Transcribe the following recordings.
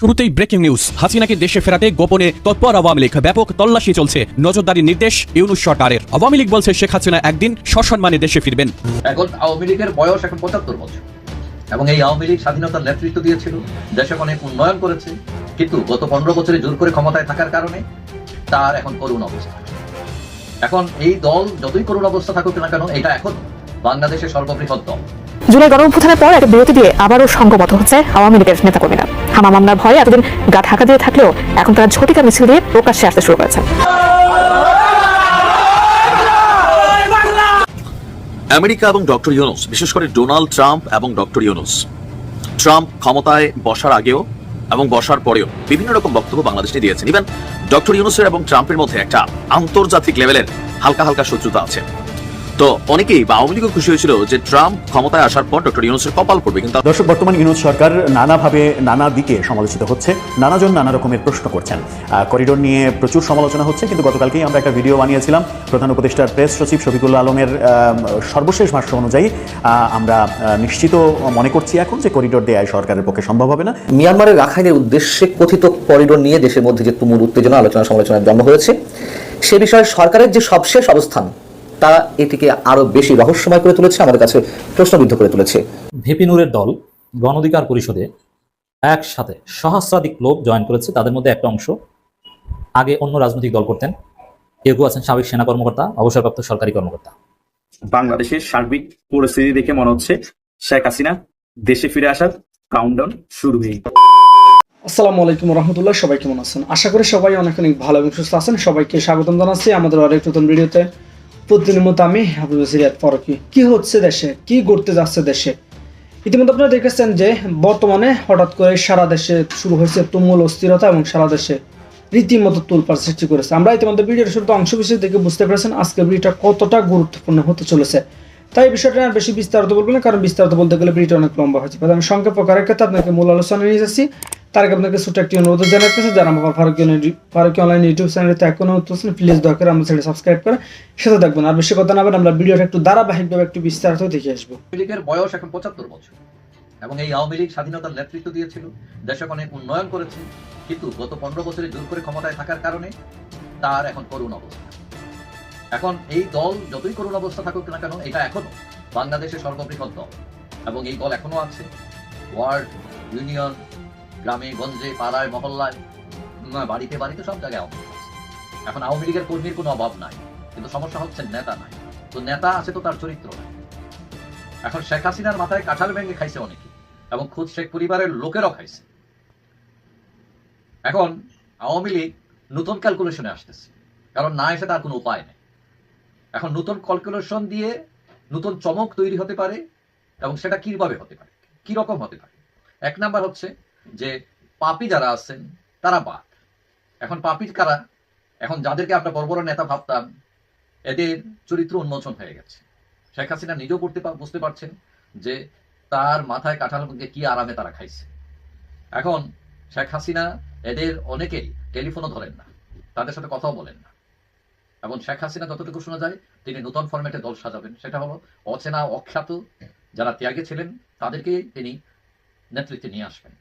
শুরুতেই breaking news হাসিনাকে দেশে ফেরাতে গোপনে তৎপর আওয়ামী লীগ ব্যাপক তল্লাশি চলছে। নজরদারির নির্দেশ ইউনুস সরকারের আওয়ামী লীগ বলছে শেখ হাসিনা একদিন সসম্মানে দেশে ফিরবেন। এখন আওয়ামী লীগের বয়স এখন পঁচাত্তর বছর। এবং এই আওয়ামী লীগ স্বাধীনতার নেতৃত্ব দিয়েছিল। দেশে অনেক উন্নয়ন করেছে। কিন্তু গত পনেরো বছরে জোর করে ক্ষমতায় থাকার কারণে তার এখন করুণ অবস্থা। এখন এই দল যতই করুণ অবস্থা থাকুক না কেন এটা এখন বাংলাদেশের সর্ববৃহৎ দল। জুলাই গণঅভ্যুত্থানের পর একটা বিরতি দিয়ে আবারও সংঘবদ্ধ হচ্ছে আওয়ামী লীগের নেতাকর্মীরা। হামা মামলার ভয়ে এতদিন গা ঢাকা দিয়ে থাকলেও এখন তারা ঝটিকা মিছিল দিয়ে প্রকাশ্যে আসতে শুরু করেছে। আমেরিকা এবং ডক্টর ইউনুস, বিশেষ করে ডোনাল্ড ট্রাম্প এবং ডক্টর ইউনুস, ট্রাম্প ক্ষমতায় বসার আগেও এবং বসার পরেও বিভিন্ন রকম বক্তব্য বাংলাদেশ দিয়েছেন। ইভেন ডক্টর ইউনুসের এবং ট্রাম্পের মধ্যে একটা আন্তর্জাতিক লেভেলের হালকা হালকা শত্রুতা আছে। তো অনেকেই বা আওয়ামী লীগও খুশি হয়েছিল যে ট্রাম্প ক্ষমতায় আসার পর ডক্টর ইউনুসের কপাল পড়বে কিন্তু দর্শক বর্তমান ইউনুস সরকার নানাভাবে নানা দিকে সমালোচিত হচ্ছে নানাজন নানা রকমের প্রশ্ন করছেন। আহ, করিডোর নিয়ে প্রচুর সমালোচনা হচ্ছে কিন্তু গতকালকেই আমরা একটা ভিডিও বানিয়েছিলাম। প্রধান উপদেষ্টার প্রেস সচিব শফিকুল্লা আলমের আহ, সর্বশেষ ভাষ্য অনুযায়ী আহ, আমরা আহ, নিশ্চিত মনে করছি এখন যে করিডোর দেয়া সরকারের পক্ষে সম্ভব হবে না। মিয়ানমারের রাখাইনের উদ্দেশ্যে কথিত করিডোর নিয়ে দেশের মধ্যে যে তুমুল উত্তেজনা আলোচনা সমালোচনার জন্ম হয়েছে সে বিষয়ে সরকারের যে সবশেষ অবস্থান তা এটিকে আরও বেশি রহস্যময় করে তুলেছে আমাদের কাছে প্রশ্নবিদ্ধ করে তুলেছে। ভিপি নূরের দল গণ অধিকার পরিষদে একসাথে সহস্রাধিক লোক জয়েন করেছে। তাদের মধ্যে একটা অংশ আগে অন্য রাজনৈতিক দল করতেন। কেউ কেউ আছেন সাবেক সেনা কর্মকর্তা অবসরপ্রাপ্ত সরকারি কর্মকর্তা। বাংলাদেশের সার্বিক পরিস্থিতি দেখে মনে হচ্ছে শেখ হাসিনা দেশে ফিরে আসার কাউন্টডাউন শুরু হয়ে আসসালামু আলাইকুম রহমতুল্লাহ সবাই কেমন আছেন? আশা করি সবাই অনেক অনেক ভালো এবং সুস্থ আছেন। সবাইকে স্বাগতম জানাচ্ছি আমাদের আরেক নতুন ভিডিওতে। প্রতিদিনের মতো আমি হাবিব সিরিয়াত ফরকি কি? হচ্ছে দেশে? কি ঘটতে যাচ্ছে দেশে? ইতিমধ্যে আপনারা দেখেছেন যে বর্তমানে হঠাৎ করে সারা দেশে শুরু হয়েছে তুমুল অস্থিরতা এবং সারা দেশে রীতিমতো তুলপার সৃষ্টি করেছে। আমরা ইতিমধ্যে ভিডিওর শুরুতে অংশ বিশেষ দেখে বুঝতে পেরেছেন আজকে ভিডিওটা কতটা গুরুত্বপূর্ণ হতে চলেছে। তাই বিষয়টা আর বেশি বিস্তারিত বলব না, কারণ বিস্তারিত বলতে গেলে ভিডিওটা অনেক লম্বা হয়েছে আমি সংক্ষেপ প্রকারের ক্ষেত্রে আপনাকে মূল আলোচনা নিয়ে যাচ্ছি তার আগে আপনাকে ছোট্ট একটি অনুরোধ জানাতেছে যারা আমার ফারুকি ফারুকি অনলাইন ইউটিউব চ্যানেলতে এখনও হচ্ছেন প্লিজ দয়া করে আমার চ্যানেল সাবস্ক্রাইব করে সাথে থাকবেন। আর বেশি কথা না আমরা ভিডিওটা একটু ধারাবাহিকভাবে একটু বিস্তারিত দেখে আসব। লীগের বয়স এখন পঁচাত্তর বছর, এবং এই আওয়ামী লীগ স্বাধীনতার নেতৃত্ব দিয়েছিল, দেশে অনেক উন্নয়ন করেছে, কিন্তু গত পনেরো বছরে জোর করে ক্ষমতায় থাকার কারণে তার এখন করুণ অবস্থা। এখন এই দল যতই করুণ অবস্থা থাকুক না কেন, এটা এখনও বাংলাদেশের সর্ববৃহৎ দল, এবং এই দল এখনও আছে ওয়ার্ড ইউনিয়ন গ্রামে, গঞ্জে, পাড়ায়, মহল্লায় বাড়িতে বাড়িতে সব জায়গায় আওয়ামী এখন আওয়ামী লীগের কর্মীর কোনো অভাব নাই, কিন্তু সমস্যা হচ্ছে নেতা নাই। তো নেতা আছে তো তার চরিত্র নাই। এখন শেখ হাসিনার মাথায় কাঁঠাল ভেঙে খাইছে অনেকে, এবং খুদ শেখ পরিবারের লোকেরও খাইছে। এখন আওয়ামী লীগ নতুন ক্যালকুলেশনে আসতেছে, কারণ না এসে তার কোনো উপায় নেই। এখন নতুন ক্যালকুলেশন দিয়ে নতুন চমক তৈরি হতে পারে, এবং সেটা কীভাবে হতে পারে? কি রকম হতে পারে? এক নাম্বার হচ্ছে যে পাপি যারা আছেন, তারা বাদ। এখন পাপি কারা? এখন যাদেরকে আমরা বড় বড় নেতা ভাবতাম, এদের চরিত্র উন্মোচন হয়ে গেছে। শেখ হাসিনা নিজেও করতে বুঝতে পারছেন যে তার মাথায় কাঁঠাল কি আরামে তারা খাইছে। এখন শেখ হাসিনা এদের অনেকেই টেলিফোনও ধরেন না, তাদের সাথে কথাও বলেন না। এবং শেখ হাসিনা যতটুকু শোনা যায়, তিনি নতুন ফরম্যাটে দল সাজাবেন। সেটা হলো অচেনা, অখ্যাত যারা ত্যাগে ছিলেন তাদেরকে তিনি নেতৃত্বে নিয়ে আসবেন।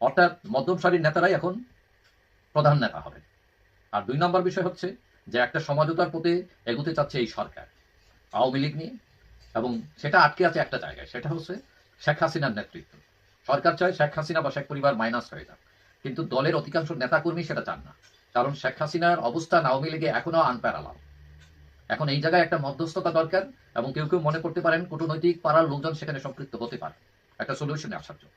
অর্থাৎ মধ্যম সারির নেতারাই এখন প্রধান নেতা হবেন আর দুই নম্বর বিষয় হচ্ছে যে একটা সমঝোতার পথে এগোতে চাচ্ছে এই সরকার, আওয়ামী লীগ নিয়ে। এবং সেটা আটকে আছে একটা জায়গায়, সেটা হচ্ছে শেখ হাসিনার নেতৃত্ব। সরকার চায় শেখ হাসিনা বা শেখ পরিবার মাইনাস হয়ে যাক, কিন্তু দলের অধিকাংশ নেতাকর্মী সেটা চান না। কারণ শেখ হাসিনার অবস্থান আওয়ামী লীগে এখনও আনপ্যারালাল এখন এই জায়গায় একটা মধ্যস্থতা দরকার এবং কেউ কেউ মনে করতে পারেন কূটনৈতিক পাড়ার লোকজন সেখানে সম্পৃক্ত হতে পারে। একটা সলিউশনে আসার জন্য।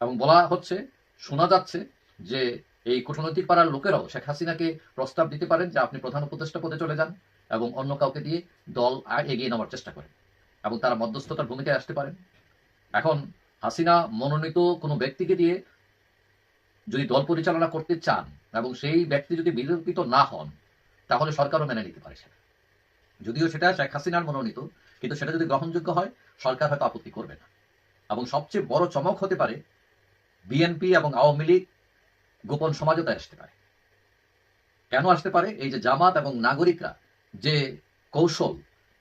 এবং বলা হচ্ছে, শোনা যাচ্ছে যে এই কূটনৈতিক পাড়ার লোকেরাও শেখ হাসিনাকে প্রস্তাব দিতে পারেন যে আপনি প্রধান উপদেষ্টা পদে চলে যান এবং অন্য কাউকে দিয়ে দল এগিয়ে নেওয়ার চেষ্টা করেন এবং তারা মধ্যস্থতার ভূমিকায় আসতে পারেন। এখন হাসিনা মনোনীত কোনো ব্যক্তিকে দিয়ে যদি দল পরিচালনা করতে চান এবং সেই ব্যক্তি যদি বিলোপিত না হন, তাহলে সরকারও মেনে নিতে পারে সেটা। যদিও সেটা শেখ হাসিনার মনোনীত, কিন্তু সেটা যদি গ্রহণযোগ্য হয়, সরকার হয়তো আপত্তি করবে না। এবং সবচেয়ে বড় চমক হতে পারে বিএনপি এবং আওয়ামী লীগ গোপন সমাজতায় আসতে পারে। কেন আসতে পারে? এই যে জামাত এবং নাগরিকরা যে কৌশল,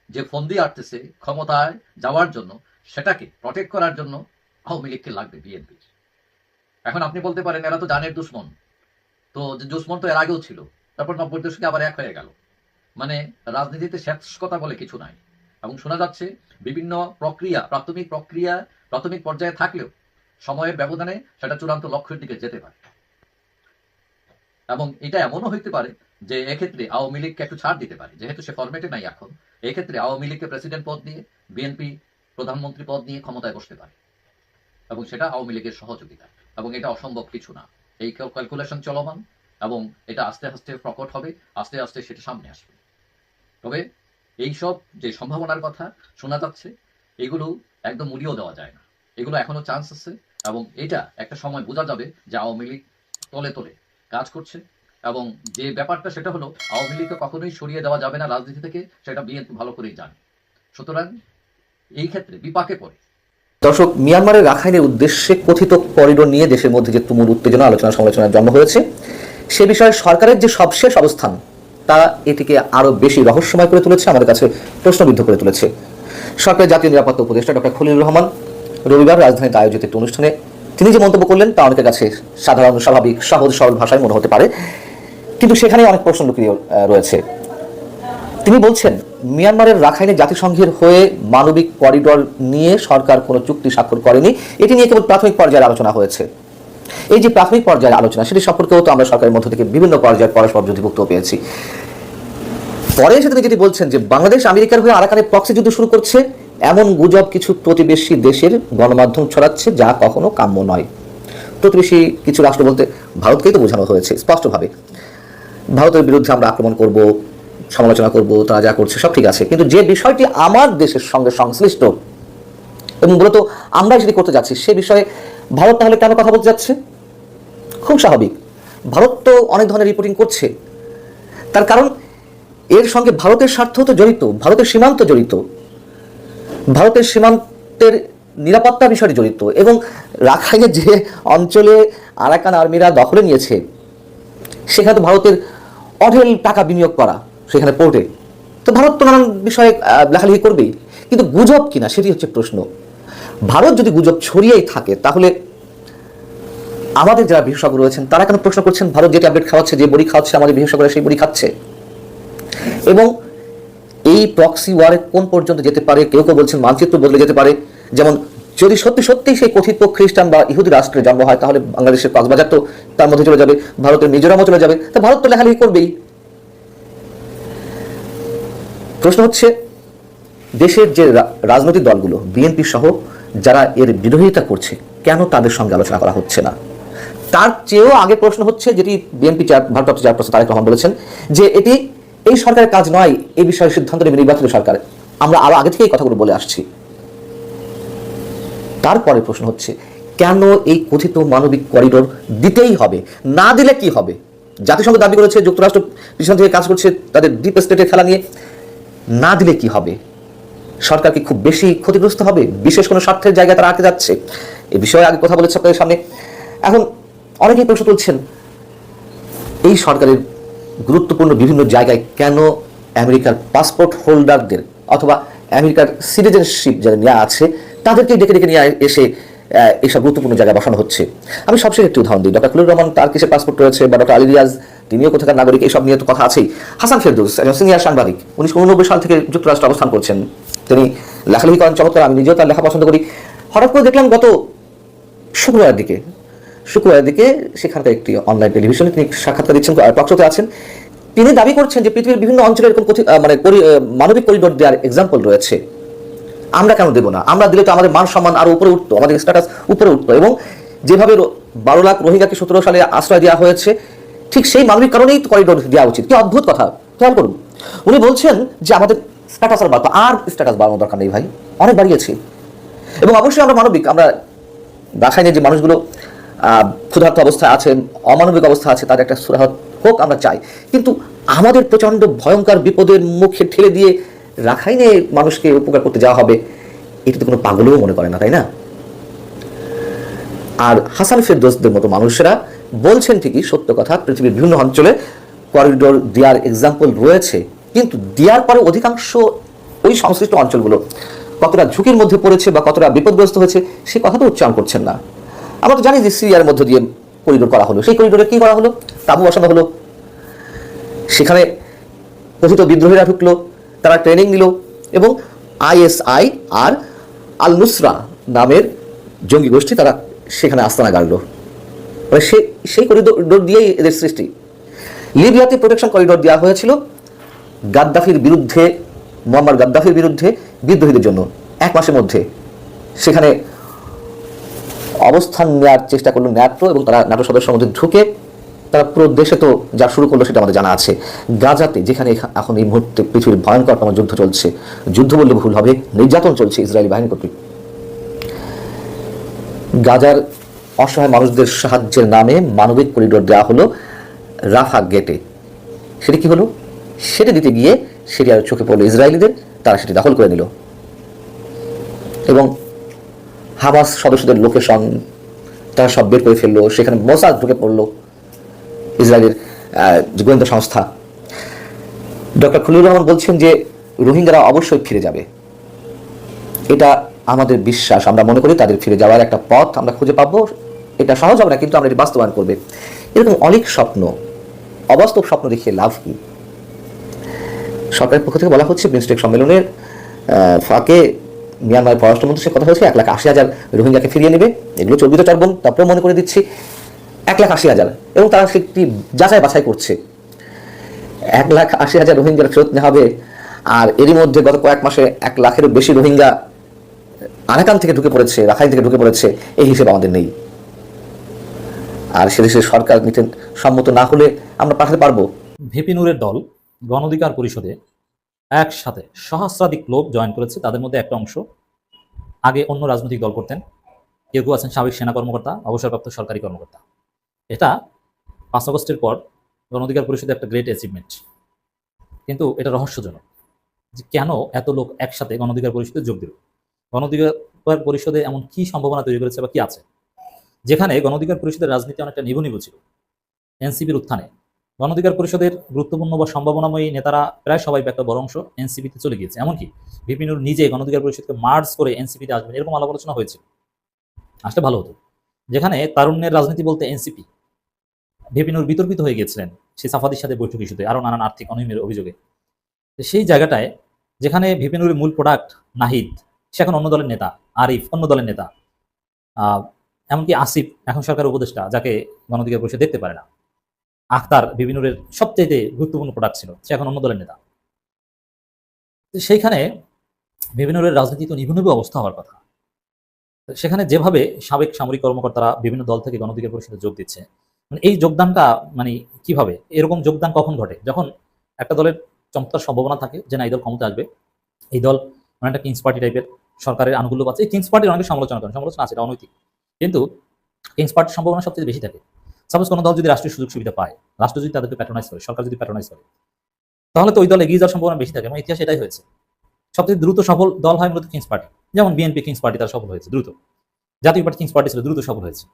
যে ফন্দি আটতেছে ক্ষমতায় যাওয়ার জন্য, সেটাকে প্রটেক্ট করার জন্য আওয়ামী লীগকে লাগবে বিএনপির। এখন আপনি বলতে পারেন, এরা তো জানের দুশ্মন। তো দুশ্মন তো এর আগেও ছিল, তারপর নব্বই দশকে আবার এক হয়ে গেল। মানে রাজনীতিতে কথা বলে কিছু নাই। এবং শোনা যাচ্ছে, বিভিন্ন প্রক্রিয়া, প্রাথমিক প্রক্রিয়া, প্রাথমিক পর্যায়ে থাকলেও সময়ের ব্যবধানে সেটা চূড়ান্ত লক্ষ্যের দিকে যেতে পারে। এবং এটা এমনও হইতে পারে যে এক্ষেত্রে আওয়ামী লীগকে একটু ছাড় দিতে পারে। যেহেতু সে ফরম্যাটে নাই এখন, এক্ষেত্রে আওয়ামী লীগকে প্রেসিডেন্ট পদ দিয়ে বিএনপি প্রধানমন্ত্রী পদ নিয়ে ক্ষমতায় বসতে পারে। এবং সেটা আওয়ামী লীগের সহযোগিতা। এবং এটা অসম্ভব কিছু না। এই ক্যালকুলেশন চলমান এবং এটা আস্তে আস্তে প্রকট হবে, আস্তে আস্তে সেটা সামনে আসবে। তবে এইসব যে সম্ভাবনার কথা শোনা যাচ্ছে, এগুলো একদম মুড়িয়েও দেওয়া যায় না। এগুলো এখনও চান্স আছে। এবং এটা একটা সময় বোঝা যাবে যে আওয়ামী লীগ তলে তলে কাজ করছে এবং যে ব্যাপারটা সেটা হলো আওয়ামী লীগকে কখনোই সরিয়ে দেওয়া যাবে না রাজনীতি থেকে, সেটা বিএনপি ভালো করেই জানে। সুতরাং এই ক্ষেত্রে বিপাকে পড়ে। দর্শক, মিয়ানমারের রাখাইনের উদ্দেশ্যে কথিত করিডোর নিয়ে দেশের মধ্যে যে তুমুল উত্তেজনা, আলোচনা, সমালোচনার জন্ম হয়েছে, সে বিষয়ে সরকারের যে সবশেষ অবস্থান, তা এটিকে আরও বেশি রহস্যময় করে তুলেছে, আমাদের কাছে প্রশ্নবিদ্ধ করে তুলেছে। সরকারের জাতীয় নিরাপত্তা উপদেষ্টা ডক্টর খলিলুর রহমান রবিবার রাজধানীতে আয়োজিত একটি অনুষ্ঠানে তিনি যে মন্তব্য করলেন তা অনেকের কাছে সাধারণ, স্বাভাবিক, সহজ সরল ভাষায় মনে হতে পারে। কিন্তু সেখানে অনেক প্রশ্ন লুকিয়ে রয়েছে। তিনি বলছেন, মিয়ানমারের রাখাইনে জাতিসংঘের হয়ে মানবিক করিডোর নিয়ে সরকার কোনো চুক্তি স্বাক্ষর করেনি। এটি নিয়ে কেবল প্রাথমিক পর্যায়ে আলোচনা হয়েছে। এই যে প্রাথমিক পর্যায়ের আলোচনা, সেটি সম্পর্কেও তো আমরা সরকারের মধ্য থেকে বিভিন্ন পর্যায়ে পরস্পর যুক্তিভুক্ত পেয়েছি। পরে এসে তিনি যেটি বলছেন যে, বাংলাদেশ আমেরিকার হয়ে আরাকানে প্রক্সি যুদ্ধ শুরু করছে। এমন গুজব কিছু প্রতিবেশী দেশের গণমাধ্যম ছড়াচ্ছে যা কখনো কাম্য নয়। প্রতিবেশী কিছু রাষ্ট্র বলতে ভারতকেই তো বোঝানো হয়েছে, স্পষ্টভাবে। ভারতের বিরুদ্ধে আমরা আক্রমণ করব, সমালোচনা করব তারা যা করছে, সব ঠিক আছে। কিন্তু যে বিষয়টি আমার দেশের সঙ্গে সংশ্লিষ্ট, এবং মূলত আমরা যদি করতে যাচ্ছি, সে বিষয়ে ভারত তাহলে কেন কথা বলতে যাচ্ছে? খুব স্বাভাবিক। ভারত তো অনেক ধরনের রিপোর্টিং করছে। তার কারণ, এর সঙ্গে ভারতের স্বার্থ তো জড়িত, ভারতের সীমান্ত জড়িত। ভারতের সীমান্তের নিরাপত্তা বিষয়টি জড়িত এবং রাখাইনে যে অঞ্চলে আরাকান আর্মিরা দখলে নিয়েছে, সেখানে ভারতের অঢেল টাকা বিনিয়োগ করা সেখানে পোর্টে তো ভারত তো নানান বিষয়ে লেখালেখি করবেই। কিন্তু গুজব কিনা সেটি হচ্ছে প্রশ্ন। ভারত যদি গুজব ছড়িয়েই থাকে, তাহলে আমাদের যারা বিশেষজ্ঞ রয়েছেন, তারা কেন প্রশ্ন করছেন, ভারত যে ট্যাবলেট খাওয়াচ্ছে, যে বড়ি খাওয়াচ্ছে, আমাদের বিশেষজ্ঞরা সেই বড়ি খাচ্ছে? এবং এই প্রক্সি ওয়ারে কোন পর্যন্ত যেতে পারে? কেউ কেউ বলছেন মানচিত্র বদলে যেতে পারে। যেমন, যদি সত্যি সত্যি সেই কথিত খ্রিস্টান বা ইহুদি রাষ্ট্রে জন্ম হয়, তাহলে বাংলাদেশের কক্সবাজার তো তার মধ্যে চলে যাবে, ভারতের মিজোরামও চলে যাবে। তা ভারত তো লেখালেখি করবেই। প্রশ্ন হচ্ছে, দেশের যে রাজনৈতিক দলগুলো, বিএনপি সহ, যারা এর বিরোধিতা করছে, কেন তাদের সঙ্গে আলোচনা করা হচ্ছে না? তার চেয়েও আগে প্রশ্ন হচ্ছে, যেটি বিএনপি ভারপ্রাপ্ত চেয়ারপারসন তারেক রহমান বলেছেন, যে এটি এই সরকারের কাজ নয় এই বিষয়ে সিদ্ধান্ত নেবে নির্বাচিত সরকার। আমরা আরও আগে থেকে এই কথাগুলো বলে আসছি। তারপরে প্রশ্ন হচ্ছে, কেন এই কথিত মানবিক করিডোর দিতেই হবে? না দিলে কি হবে? জাতিসংঘ দাবি করেছে, যুক্তরাষ্ট্র পিছন থেকে কাজ করছে, তাদের ডিপ স্টেটের খেলা নিয়ে। না দিলে কি হবে? সরকার কি খুব বেশি ক্ষতিগ্রস্ত হবে? বিশেষ কোনো স্বার্থের জায়গায় তারা আটকে যাচ্ছে? এ বিষয়ে আগে কথা বলেছে আপনাদের সামনে। এখন অনেকেই প্রশ্ন তুলছেন, এই সরকারের গুরুত্বপূর্ণ বিভিন্ন জায়গায় কেন আমেরিকার পাসপোর্ট হোল্ডারদের অথবা আমেরিকার সিটিজেনশিপ যারা নেওয়া আছে, তাদেরকে ডেকে ডেকে নিয়ে এসে এইসব গুরুত্বপূর্ণ জায়গায় বসানো হচ্ছে। আমি সবশেষে একটি উদাহরণ দিই। ডক্টর খুলুর রহমান, তার কিসের পাসপোর্ট রয়েছে? বা ডক্টর আলী রিয়াজ, তিনিও কোথাকার নাগরিক এইসব নিয়ে তো কথা আছেই। হাসান ফেরদৌস, একজন সিনিয়র সাংবাদিক, উনিশশো উননব্বই সাল থেকে যুক্তরাষ্ট্রে অবস্থান করছেন। তিনি লেখালেখি করেন, চমৎকার, আমি নিজেও তার লেখা পছন্দ করি। হঠাৎ করে দেখলাম গত শুক্রবার দিকে শুক্রবার দিকে সেখানকার একটি অনলাইন টেলিভিশনে তিনি সাক্ষাৎকার দিচ্ছেন টকশোতে আছেন। তিনি দাবি করছেন যে পৃথিবীর বিভিন্ন অঞ্চলে এরকম মানে মানবিক করিডোর দেওয়ার এক্সাম্পল রয়েছে। আমরা কেন দেবো না? আমরা দিলে তো আমাদের মান সম্মান আরও উপরে উঠতো, আমাদের স্ট্যাটাস উপরে উঠতো এবং যেভাবে বারো লাখ রোহিঙ্গাকে সতেরো সালে আশ্রয় দেওয়া হয়েছে, ঠিক সেই মানবিক কারণেই করিডোর দেওয়া উচিত। কি অদ্ভুত কথা? খেয়াল করুন। উনি বলছেন যে আমাদের স্ট্যাটাস আর বাড়তো, আর স্ট্যাটাস বাড়ানোর দরকার নেই ভাই, অনেক বাড়িয়েছি। এবং অবশ্যই আমরা মানবিক, আমরা রাখাইনের যে মানুষগুলো ক্ষুধার্ত অবস্থায় আছে অমানবিক অবস্থা আছে, তাদের একটা সুরাহত হোক, আমরা চাই। কিন্তু আমাদের প্রচণ্ড ভয়ঙ্কর বিপদের মুখে ঠেলে দিয়ে রাখাইনে মানুষকে উপকার করতে যাওয়া হবে, এটা তো কোনো পাগলেও মনে করে না, তাই না? আর হাসান ফেরদোসদের মতো মানুষেরা বলছেন ঠিকই, সত্য কথা, পৃথিবীর বিভিন্ন অঞ্চলে করিডোর দেওয়ার এক্সাম্পল রয়েছে, কিন্তু দেওয়ার পরে অধিকাংশ ওই সংশ্লিষ্ট অঞ্চলগুলো কতটা ঝুঁকির মধ্যে পড়েছে বা কতটা বিপদগ্রস্ত হয়েছে, সে কথা তো উচ্চারণ করছেন না। আমরা তো জানি যে সিরিয়ার মধ্য দিয়ে করিডোর করা হলো। সেই করিডোরে কি করা হলো? তাবু বসানো হলো। সেখানে কথিত বিদ্রোহীরা ঢুকলো, তারা ট্রেনিং নিল এবং আইএসআই আর আল নুসরা নামের জঙ্গি গোষ্ঠী তারা সেখানে আস্তানা গাড়ল। মানে সে সেই করিডোর দিয়েই এদের সৃষ্টি। লিবিয়াতে প্রোটেকশন করিডোর দেওয়া হয়েছিল গাদ্দাফির বিরুদ্ধে মোহাম্মদ গাদ্দাফির বিরুদ্ধে বিদ্রোহীদের জন্য। এক মাসের মধ্যে। সেখানে অবস্থান নেওয়ার চেষ্টা করল ন্যাটো এবং তারা ন্যাটো সদস্যের মধ্যে ঢুকে তারা পুরো দেশে তো যা শুরু করল সেটা আমাদের জানা আছে। গাজাতে যেখানে এখন এই মুহূর্তে পৃথিবীর ভয়ঙ্করতম যুদ্ধ চলছে, যুদ্ধ বললে ভুল হবে, নির্যাতন চলছে ইসরায়েলি বাহিনী কর্তৃক। গাজার অসহায় মানুষদের সাহায্যের নামে মানবিক করিডোর দেওয়া হলো রাফা গেটে। সেটা কি হলো? সেটা দিতে গিয়ে সিরিয়ার চোখে পড়ল ইসরায়েলিদের, তারা সেটি দখল করে নিল। এবং হামাস সদস্যদের লোকেশন, তারা সব বের করে ফেলল। সেখানে মোসাদ ঢুকে পড়ল, ইসরায়েলের গোয়েন্দা সংস্থা। ডক্টর খলিলুর রহমান বলছেন যে, রোহিঙ্গারা অবশ্যই ফিরে যাবে। এটা আমাদের বিশ্বাস। আমরা মনে করি তাদের ফিরে যাওয়ার একটা পথ আমরা খুঁজে পাবো। এটা সহজ হবে না, কিন্তু আমরা এটি বাস্তবায়ন করবে। এরকম অনেক স্বপ্ন, অবাস্তব স্বপ্ন দেখিয়ে লাভ কি? সরকারের পক্ষ থেকে বলা হচ্ছে বিমস্টেক সম্মেলনের ফাঁকে মিয়ানমার পররাষ্ট্রমন্ত্রীর সাথে কথা হয়েছে, এক লাখ আশি হাজার রোহিঙ্গাকে ফিরিয়ে নেবে। এগুলো চর্বিত চর্বণ তারপরে মনে করে দিচ্ছি, এক লাখ আশি হাজার। এবং তারা সেটি যাচাই বাছাই করছে। এক লাখ আশি হাজার রোহিঙ্গার ফেরত নেওয়া হবে। আর এরই মধ্যে গত কয়েক মাসে এক লাখেরও বেশি রোহিঙ্গা আরাকান থেকে ঢুকে পড়েছে, রাখাইন থেকে ঢুকে পড়েছে, এই হিসেব আমাদের নেই। আর সে দেশের সরকার নিতে সম্মত না হলে আমরা পাঠাতে পারব। ভিপি নুরের দল গণ অধিকার পরিষদে একসাথে সহস্রাধিক লোক জয়েন করেছে। তাদের মধ্যে একটা অংশ আগে অন্য রাজনৈতিক দল করতেন। কেউ কেউ আছেন সাবেক সেনা কর্মকর্তা, অবসরপ্রাপ্ত সরকারি কর্মকর্তা। এটা পাঁচ আগস্টের পর গণ অধিকার পরিষদের একটা গ্রেট অ্যাচিভমেন্ট কিন্তু এটা রহস্যজনক যে কেন এত লোক একসাথে গণ অধিকার পরিষদে যোগ দিল? গণ অধিকার পরিষদে এমন কি সম্ভাবনা তৈরি করেছে বা কি আছে? যেখানে গণ অধিকার পরিষদের রাজনীতি অনেকটা নিভু নিভু ছিল। এনসিপির উত্থানে গণ অধিকার পরিষদের গুরুত্বপূর্ণ বা সম্ভাবনাময়ী নেতারা প্রায় সবাই একটা বড় অংশ এনসিপিতে চলে গিয়েছে। এমনকি বিপিনুর নিজে গণ অধিকার পরিষদকে মার্চ করে এনসিপিতে আসবেন। এরকম আলোচনা হয়েছে। আসলে ভালো হতো। যেখানে তারুণ্যের রাজনীতি বলতে এনসিপি। বিপিনুর বিতর্কিত হয়ে গিয়েছিলেন সেই সাফাদির সাথে বৈঠক ইস্যুতে, আরও নানান আর্থিক অনিয়মের অভিযোগে। সেই জায়গাটায় যেখানে বিপিনুরের মূল প্রোডাক্ট নাহিদ, সে এখন অন্য দলের নেতা, আরিফ, অন্য দলের নেতা। এমনকি আসিফ, এখন সরকারের উপদেষ্টা, যাকে গণ অধিকার পরিষদ দেখতে পারে না। আখতার বিপিনুরের সবচাইতে গুরুত্বপূর্ণ প্রোডাক্ট ছিল। সে এখন অন্য দলের নেতা। সেইখানে বিপিনুরের রাজনীতি তো নিভু অবস্থা হওয়ার কথা। সেখানে যেভাবে সাবেক সামরিক কর্মকর্তারা বিভিন্ন দল থেকে গণ অধিকার পরিষদে যোগ দিচ্ছে মানে এই যোগদানটা মানে কীভাবে? এরকম যোগদান কখন ঘটে? যখন একটা দলের চমৎকার সম্ভাবনা থাকে যে না, এই দল ক্ষমতা আসবে, এই দল মানে একটা কিংস পার্টি টাইপের সরকারের আনুকূল্য পাচ্ছে। এই কিংস পার্টির অনেকে সমালোচনা করেন, সমালোচনা আছে, এটা অনৈতিক। কিন্তু কিংস পার্টির সম্ভাবনা সবচেয়ে বেশি থাকে। সাপোজ কোনো দল যদি রাষ্ট্রীয় সুযোগ সুবিধা পায়, রাষ্ট্র যদি তাদেরকে প্যাট্রোনাইজ করে, সরকার যদি প্যাট্রোনাইজ করে, তাহলে তো ওই দল এগিয়ে যাওয়ার সম্ভাবনা বেশি থাকে এবং ইতিহাস এটাই হয়েছে। সবচেয়ে দ্রুত সফল দল হয় মূলত কিংস পার্টি যেমন বিএনপি কিংস পার্টি তারা সফল হয়েছে, দ্রুত। জাতীয় পার্টি কিংস পার্টি ছিল, দ্রুত সফল হয়েছে।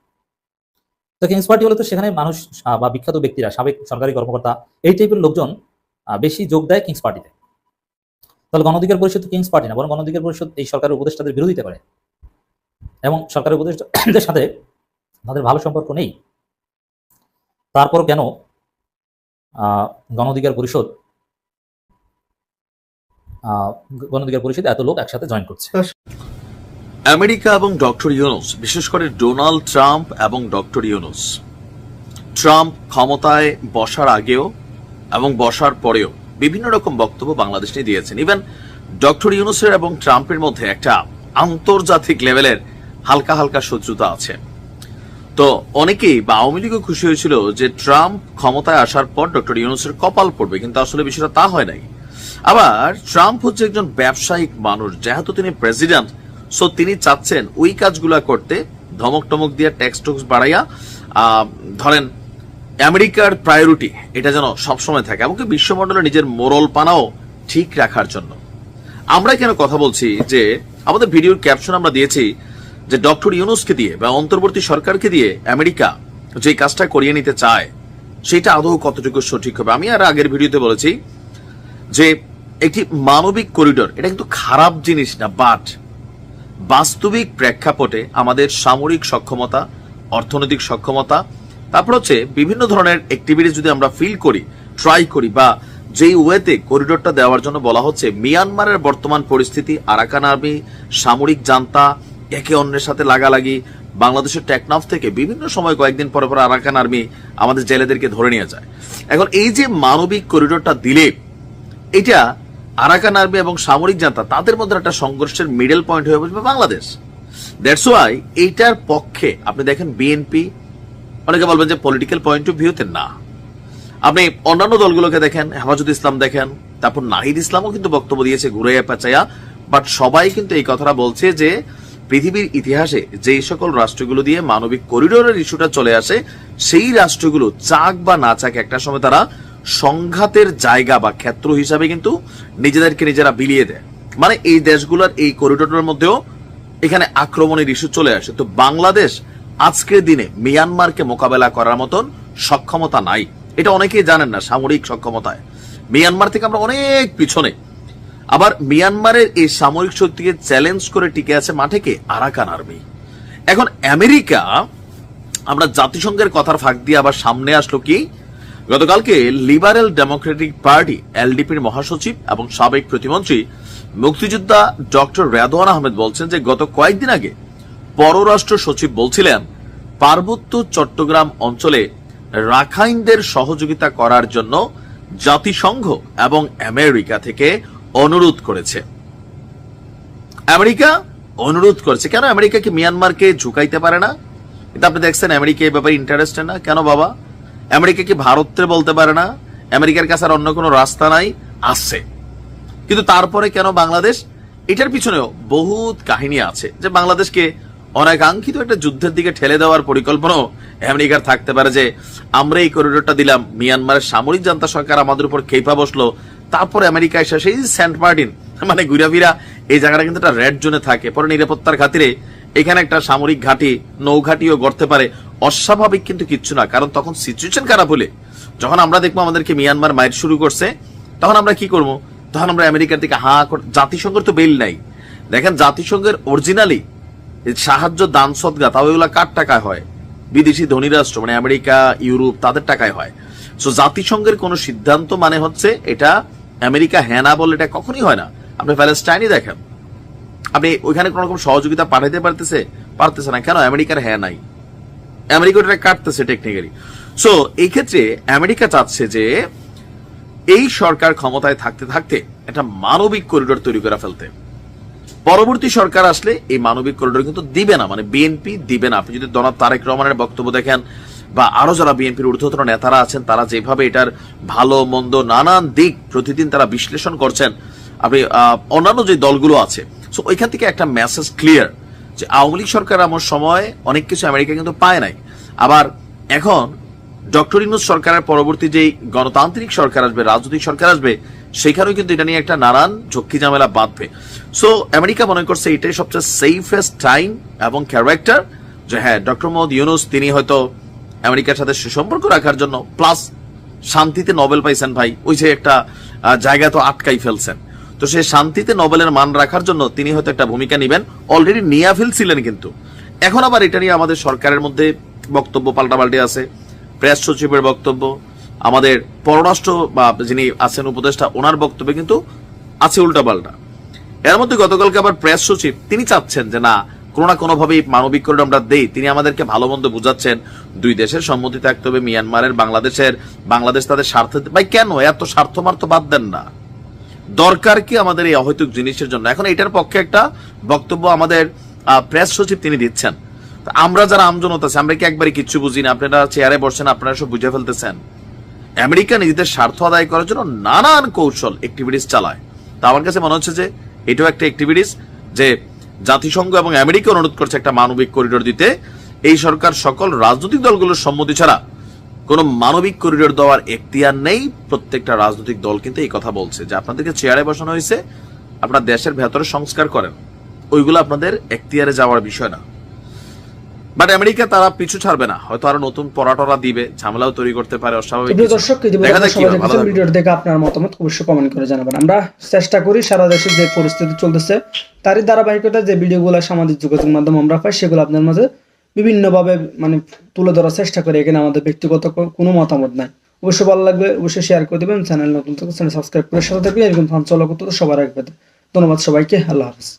তো কিংস পার্টি হলে তো সেখানে মানুষ বা বিখ্যাত ব্যক্তিরা, সাবেক সরকারি কর্মকর্তা, এই টাইপের লোকজন বেশি যোগ দেয় কিংস পার্টিতে তাহলে গণ অধিকার পরিষদ কিংস পার্টি না, বরং গণ অধিকার পরিষদ এই সরকারের উপদেষ্টাদের বিরোধিতা করে। এবং সরকারের উপদেষ্টাদের সাথে তাদের ভালো সম্পর্ক নেই। তারপর কেন আহ, গণ অধিকার পরিষদ আহ, গণ অধিকার পরিষদে এত লোক একসাথে জয়েন করছে? আমেরিকা এবং ডক্টর ইউনুস বিশেষ করে ডোনাল্ড ট্রাম্প এবং ডক্টর ইউনুস ট্রাম্প ক্ষমতায় বসার আগেও এবং বসার পরেও বিভিন্ন রকম বক্তব্য বাংলাদেশ নিয়ে দিয়েছেন। ইভেন ডক্টর ইউনুসের এবং ট্রাম্পের মধ্যে একটা আন্তর্জাতিক লেভেলের হালকা হালকা শত্রুতা আছে। তো অনেকেই বা আওয়ামী লীগও খুশি হয়েছিল যে ট্রাম্প ক্ষমতায় আসার পর ডক্টর ইউনুসের কপাল পড়বে, কিন্তু আসলে বিষয়টা তা হয় নাই। আবার ট্রাম্প হচ্ছে একজন ব্যবসায়িক মানুষ, যেহেতু তিনি প্রেসিডেন্ট, সো তিনি চাচ্ছেন ওই কাজগুলা করতে, ধমক টমক দিয়ে ট্যাক্স টুক্স বাড়াইয়া ধরেন আমেরিকার প্রায়োরিটি এটা যেন সবসময় থাকে, এমনকি বিশ্বমণ্ডলে নিজের মোরল পানাও ঠিক রাখার জন্য। আমরা কেন কথা বলছি যে, আমাদের ভিডিওর ক্যাপশন আমরা দিয়েছি যে ডক্টর ইউনুসকে দিয়ে বা অন্তর্বর্তী সরকারকে দিয়ে আমেরিকা যে কাজটা করিয়ে নিতে চায়, সেটা আদৌ কতটুকু সঠিক হবে? আমি আর আগের ভিডিওতে বলেছি যে একটি মানবিক করিডোর, এটা কিন্তু খারাপ জিনিস না বাট বাস্তবিক প্রেক্ষাপটে আমাদের সামরিক সক্ষমতা, অর্থনৈতিক সক্ষমতা, তারপর হচ্ছে বিভিন্ন ধরনের অ্যাক্টিভিটিস যদি আমরা ফিল করি ট্রাই করি বা যেই ওয়েতে করিডোরটা দেওয়ার জন্য বলা হচ্ছে, মিয়ানমারের বর্তমান পরিস্থিতি, আরাকান আর্মি, সামরিক জান্তা একে অন্যের সাথে লাগালাগি, বাংলাদেশের টেকনাফ থেকে বিভিন্ন সময় কয়েকদিন পরে পরে আরাকান আর্মি আমাদের জেলেদেরকে ধরে নিয়ে যায়। এখন এই যে মানবিক করিডোরটা দিলে, এটা আরাকান আর্মি এবং সামরিক জান্তা তাদের মধ্যে একটা সংঘর্ষের মিডল পয়েন্ট হয়ে বসবে বাংলাদেশ। দ্যাটস ওয়াই এইটার পক্ষে, আপনি দেখেন বিএনপি অনেকে বলবেন যে পলিটিক্যাল পয়েন্ট অফ ভিউতে না। আপনি অন্যান্য দলগুলোকে দেখেন, হেফাজত ইসলাম দেখেন, তারপর নাহিদ ইসলামও কিন্তু বক্তব্য দিয়েছে, ঘুরাইয়া পেঁচাইয়া বাট সবাই কিন্তু এই কথাটা বলছে যে পৃথিবীর ইতিহাসে যেই সকল রাষ্ট্রগুলো দিয়ে মানবিক করিডোরের ইস্যুটা চলে আসে, সেই রাষ্ট্রগুলো চাক বা না চাক একটা সময় তারা সংঘাতের জায়গা বা ক্ষেত্র হিসাবে কিন্তু নিজেদেরকে নিজেরা বিলিয়ে দেয়। মানে এই দেশগুলোর এই করিডোরের মধ্যেও এখানে আক্রমণের ইস্যু চলে আসে। তো বাংলাদেশ আজকের দিনে মিয়ানমারকে মোকাবেলা করার মতন সক্ষমতা নাই। এটা অনেকেই জানেন না, সামরিক সক্ষমতায়। মিয়ানমার থেকে আমরা অনেক পিছনে আবার মিয়ানমারের এই সামরিক শক্তিকে চ্যালেঞ্জ করে টিকে আছে মাঠে কে? Arakan Army. এখন আমেরিকা, আমরা জাতিসংঘের কথার ফাঁক দিয়ে আবার সামনে আসলো কি? গতকালকে লিবারেল ডেমোক্রেটিক পার্টি, এলডিপির মহাসচিব এবং সাবেক প্রতিমন্ত্রী মুক্তিযোদ্ধা ডক্টর রেদওয়ান আহমেদ বলছেন যে গত কয়েকদিন আগে পররাষ্ট্র সচিব বলছিলেন, পার্বত্য চট্টগ্রাম অঞ্চলে রাখাইনদের সহযোগিতা করার জন্য জাতিসংঘ এবং আমেরিকা থেকে অনুরোধ করেছে। আমেরিকা অনুরোধ করছে। কেন আমেরিকা কি মিয়ানমারকে ঝুঁকাইতে পারে না? কিন্তু আপনি দেখছেন আমেরিকা এই ব্যাপারে ইন্টারেস্টেড না? কেন বাবা? আমেরিকা কি ভারতরে বলতে পারে না? আমেরিকার কাছে আর অন্য কোনো রাস্তা নাই? আসছে কিন্তু তারপরে কেন বাংলাদেশ? এটার পিছনেও বহুত কাহিনী আছে যে বাংলাদেশকে অনাকাঙ্ক্ষিত একটা যুদ্ধের দিকে ঠেলে দেওয়ার পরিকল্পনাও আমেরিকার থাকতে পারে যে, আমরা এই করিডোরটা দিলাম, মিয়ানমারের সামরিক জান্তা সরকার আমাদের উপর খেপা বসল তারপর আমেরিকা এসে সেই সেন্ট মার্টিন মানে ঘুরাফিরা, এই জায়গাটা কিন্তু একটা রেড জোনে থাকে। পরে নিরাপত্তার খাতিরে এখানে একটা সামরিক ঘাঁটি, নৌঘাটিও গড়তে পারে। অস্বাভাবিক কিন্তু কিচ্ছু না, কারণ তখন সিচুয়েশন খারাপ হলে, যখন আমরা দেখব আমাদেরকে মিয়ানমার মায়ের শুরু করছে, তখন আমরা কি করব? তখন আমরা আমেরিকার দিকে হা জাতিসংঘের তো বেল নাই। দেখেন জাতিসংঘের অরিজিনালি সাহায্য দান সদগা তাও এগুলা কার টাকায় হয়? বিদেশি ধনী রাষ্ট্র মানে আমেরিকা, ইউরোপ, তাদের টাকায় হয়। সো জাতিসংঘের কোন সিদ্ধান্ত মানে হচ্ছে এটা আমেরিকা হ্যাঁ না বলে এটা কখনই হয় না। আপনি প্যালেস্টাইনই দেখেন। আপনি ওইখানে কোন রকম সহযোগিতা পাঠাইতে পারতেছে? পারতেছে না। কেন? আমেরিকার হ্যাঁ নাই। আমেরিকা ওটা কাটতেছে টেকনিক্যালি সো এই ক্ষেত্রে আমেরিকা চাচ্ছে যে এই সরকার ক্ষমতায় থাকতে থাকতে একটা মানবিক করিডোর তৈরি করে ফেলতে। পরবর্তী সরকার আসলে এই মানবিক করিডোর কিন্তু দিবে না। মানে বিএনপি দিবে না। আপনি যদি দনাব তারেক রহমানের বক্তব্য দেখেন বা আরও যারা বিএনপির ঊর্ধ্বতন নেতারা আছেন, তারা যেভাবে এটার ভালো, মন্দ, নানান দিক প্রতিদিন তারা বিশ্লেষণ করছেন, আপনি অন্যান্য যে দলগুলো আছে সো ওইখান থেকে একটা মেসেজ ক্লিয়ার যে আওয়ামী লীগ সরকার আমার সময় অনেক কিছু আমেরিকা কিন্তু পায় নাই। আবার এখন ডক্টর ইনুস সরকারের পরবর্তী যে গণতান্ত্রিক সরকার আসবে, রাজনৈতিক সরকার আসবে, সেখানেও কিন্তু এটা নিয়ে একটা নানান ঝক্কি ঝামেলা বাঁধবে। সো আমেরিকা মনে করছে এটাই সবচেয়ে সেফেস্ট টাইম এবং ক্যারেক্টার যে হ্যাঁ ডক্টর মোহাম্মদ ইউনুস, তিনি হয়তো আমেরিকার সাথে সুসম্পর্ক রাখার জন্য প্লাস শান্তিতে নোবেল পাইছেন ভাই। ওই যে একটা জায়গা তো আটকাই ফেলছেন। তো সে শান্তিতে নোবেলের মান রাখার জন্য তিনি হয়তো একটা ভূমিকা নেবেন। অলরেডি নিয়ে ফেলছিলেন কিন্তু। এখন আবার এটা নিয়ে আমাদের সরকারের মধ্যে বক্তব্য পাল্টাপাল্টি আছে। প্রেস সচিবের বক্তব্য, আমাদের পররাষ্ট্র বা যিনি আছেন উপদেষ্টা, ওনার বক্তব্যে কিন্তু আছে উল্টাপাল্টা। এর মধ্যে গতকালকে আবার প্রেস সচিব, তিনি চাচ্ছেন যে না কোনো না কোনোভাবেই মানবিক করিডোর আমরা দেই। তিনি আমাদেরকে ভালো মন্দ বুঝাচ্ছেন। দুই দেশের সম্মতি থাকতে হবে। মিয়ানমারের, বাংলাদেশের। বাংলাদেশ তাদের স্বার্থ ভাই, কেন? এত স্বার্থ মার্থ বাদ দেন না। দরকার কি আমাদের এই অহৈতুক জিনিসের জন্য? এখন এটার পক্ষে একটা বক্তব্য আমাদের প্রেস সচিব তিনি দিচ্ছেন। আমরা যারা আমজনতা আছে, আমরা কি একবারে কিচ্ছু বুঝি না? আপনারা চেয়ারে বসছেন আপনারা সব বুঝে ফেলতেছেন। আমেরিকা নিজেদের স্বার্থ আদায় করার জন্য নানান কৌশল অ্যাক্টিভিটিস চালায়। তা আমার কাছে মনে হচ্ছে যে, এটাও একটা অ্যাক্টিভিটিস যে জাতিসংঘ এবং আমেরিকা অনুরোধ করছে একটা মানবিক করিডোর দিতে। এই সরকার সকল রাজনৈতিক দলগুলোর সম্মতি ছাড়া কোন মানবিক করিডোর দেওয়ার এখতিয়ার নেই। প্রত্যেকটা রাজনৈতিক দল কিন্তু এই কথা বলছে যে আপনাদেরকে চেয়ারে বসানো হয়েছে, আপনার দেশের ভেতরে সংস্কার করেন। ওইগুলো আপনাদের এখতিয়ারে যাওয়ার বিষয় না। বাট আমেরিকা তারা পিছু ছাড়বে না। হয়তো আরও নতুন পরাটরা দিবে ঝামেলাও তৈরি করতে পারে অস্বাভাবিক। দর্শক ইতিমধ্যে দেখা আপনার মতামত অবশ্যই কমেন্ট করে জানাবেন। আমরা চেষ্টা করি সারা দেশে যে পরিস্থিতি চলতেছে তারই ধারাবাহিকতা যে ভিডিওগুলো সামাজিক যোগাযোগ মাধ্যম আমরা পাই সেগুলো আপনার মাঝে বিভিন্নভাবে মানে তুলে ধরার চেষ্টা করি। এখানে আমাদের ব্যক্তিগত কোনো মতামত নাই। অবশ্যই ভালো লাগবে অবশ্যই শেয়ার করে দেবেন। চ্যানেল নতুন চ্যানেল সাবস্ক্রাইব করে সাথে থাকবেন এরকম ফান চলো করতে সবার রাখবে ধন্যবাদ সবাইকে আল্লাহ হাফিজ।